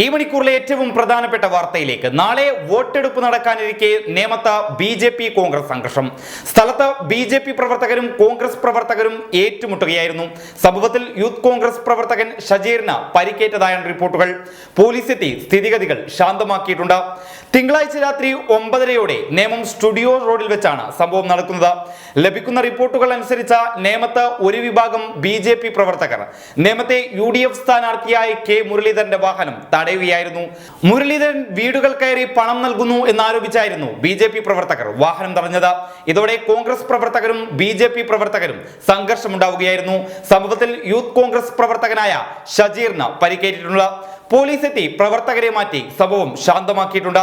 ഈ മണിക്കൂറിലെ ഏറ്റവും പ്രധാനപ്പെട്ട വാർത്തയിലേക്ക് നാളെ വോട്ടെടുപ്പ് നടക്കാനിരിക്കെ നേമത്ത ബി ജെ പി കോൺഗ്രസ് സംഘർഷം. സ്ഥലത്ത് ബി ജെ പി പ്രവർത്തകരും കോൺഗ്രസ് പ്രവർത്തകരും ഏറ്റുമുട്ടുകയായിരുന്നു. സംഭവത്തിൽ യൂത്ത് കോൺഗ്രസ് പ്രവർത്തകൻ ഷജീറിന് പരിക്കേറ്റതായാണ് റിപ്പോർട്ടുകൾ. പോലീസ് എത്തി സ്ഥിതിഗതികൾ ശാന്തമാക്കിയിട്ടുണ്ട്. തിങ്കളാഴ്ച രാത്രി ഒമ്പതരയോടെ നേമം സ്റ്റുഡിയോ റോഡിൽ വെച്ചാണ് സംഭവം നടക്കുന്നത്. ലഭിക്കുന്ന റിപ്പോർട്ടുകൾ അനുസരിച്ച നേമത്ത് ഒരു വിഭാഗം ബി പ്രവർത്തകർ. നേമത്തെ യു സ്ഥാനാർത്ഥിയായ കെ മുരളീധരന്റെ വാഹനം തടയുകയായിരുന്നു. മുരളീധരൻ വീടുകൾ കയറി പണം നൽകുന്നു എന്നാരോപിച്ചായിരുന്നു ബി ജെ പി പ്രവർത്തകർ വാഹനം തടഞ്ഞത്. ഇതോടെ കോൺഗ്രസ് പ്രവർത്തകരും ബി ജെ പി പ്രവർത്തകരും സംഘർഷമുണ്ടാവുകയായിരുന്നു. സംഭവത്തിൽ യൂത്ത് കോൺഗ്രസ് പ്രവർത്തകനായ ഷജീറിന് പരിക്കേറ്റിട്ടുണ്ട്. പോലീസ് എത്തി പ്രവർത്തകരെ മാറ്റി സംഭവം ശാന്തമാക്കിയിട്ടുണ്ട്.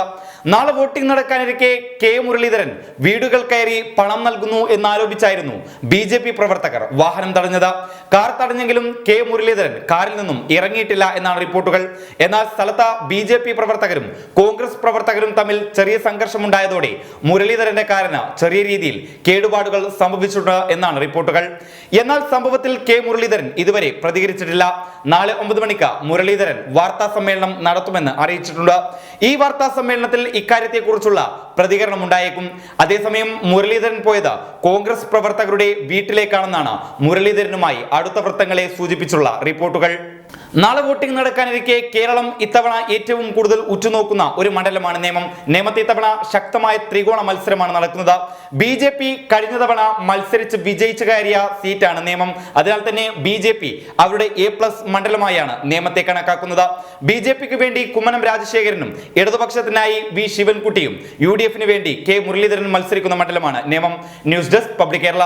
നാളെ വോട്ടിംഗ് നടക്കാനിരിക്കെ കെ മുരളീധരൻ വീടുകൾ കയറി പണം നൽകുന്നു എന്നാരോപിച്ചായിരുന്നു ബി ജെ പി പ്രവർത്തകർ വാഹനം തടഞ്ഞത്. കാർ തടഞ്ഞെങ്കിലും കെ മുരളീധരൻ കാറിൽ നിന്നും ഇറങ്ങിയിട്ടില്ല എന്നാണ് റിപ്പോർട്ടുകൾ. എന്നാൽ സ്ഥലത്ത് ബി ജെ പി പ്രവർത്തകരും കോൺഗ്രസ് പ്രവർത്തകരും തമ്മിൽ ചെറിയ സംഘർഷമുണ്ടായതോടെ മുരളീധരന്റെ കാറിന് ചെറിയ രീതിയിൽ കേടുപാടുകൾ സംഭവിച്ചിട്ടുണ്ട് എന്നാണ് റിപ്പോർട്ടുകൾ. എന്നാൽ സംഭവത്തിൽ കെ മുരളീധരൻ ഇതുവരെ പ്രതികരിച്ചിട്ടില്ല. നാളെ ഒമ്പത് മണിക്ക് മുരളീധരൻ വാർത്താ സമ്മേളനം നടത്തുമെന്ന് അറിയിച്ചിട്ടുണ്ട്. ഈ വാർത്താ സമ്മേളനത്തിൽ ഇക്കാര്യത്തെക്കുറിച്ചുള്ള പ്രതികരണം ഉണ്ടായേക്കും. അതേസമയം മുരളീധരൻ പോയത് കോൺഗ്രസ് പ്രവർത്തകരുടെ വീട്ടിലേക്കാണെന്നാണ് മുരളീധരനുമായി അടുത്ത വൃത്തങ്ങളെ സൂചിപ്പിച്ചുള്ള റിപ്പോർട്ടുകൾ. നാളെ വോട്ടിംഗ് നടക്കാനിരിക്കെ കേരളം ഇത്തവണ ഏറ്റവും കൂടുതൽ ഉറ്റുനോക്കുന്ന ഒരു മണ്ഡലമാണ് നിയമം നിയമത്തെ ഇത്തവണ ശക്തമായ ത്രികോണ മത്സരമാണ് നടക്കുന്നത്. ബി ജെ പി കഴിഞ്ഞ തവണ മത്സരിച്ച് വിജയിച്ചു കയറിയ സീറ്റാണ് നിയമം അതിനാൽ തന്നെ ബി ജെ പി അവരുടെ എ പ്ലസ് മണ്ഡലമായാണ് നിയമത്തെ കണക്കാക്കുന്നത്. ബി ജെ പിക്ക് വേണ്ടി കുമ്മനം രാജശേഖരനും ഇടതുപക്ഷത്തിനായി വി ശിവൻകുട്ടിയും യു ഡി എഫിന് വേണ്ടി കെ മുരളീധരൻ മത്സരിക്കുന്ന മണ്ഡലമാണ് നിയമം ന്യൂസ് ഡെസ്ക് പബ്ലിക് കേരള.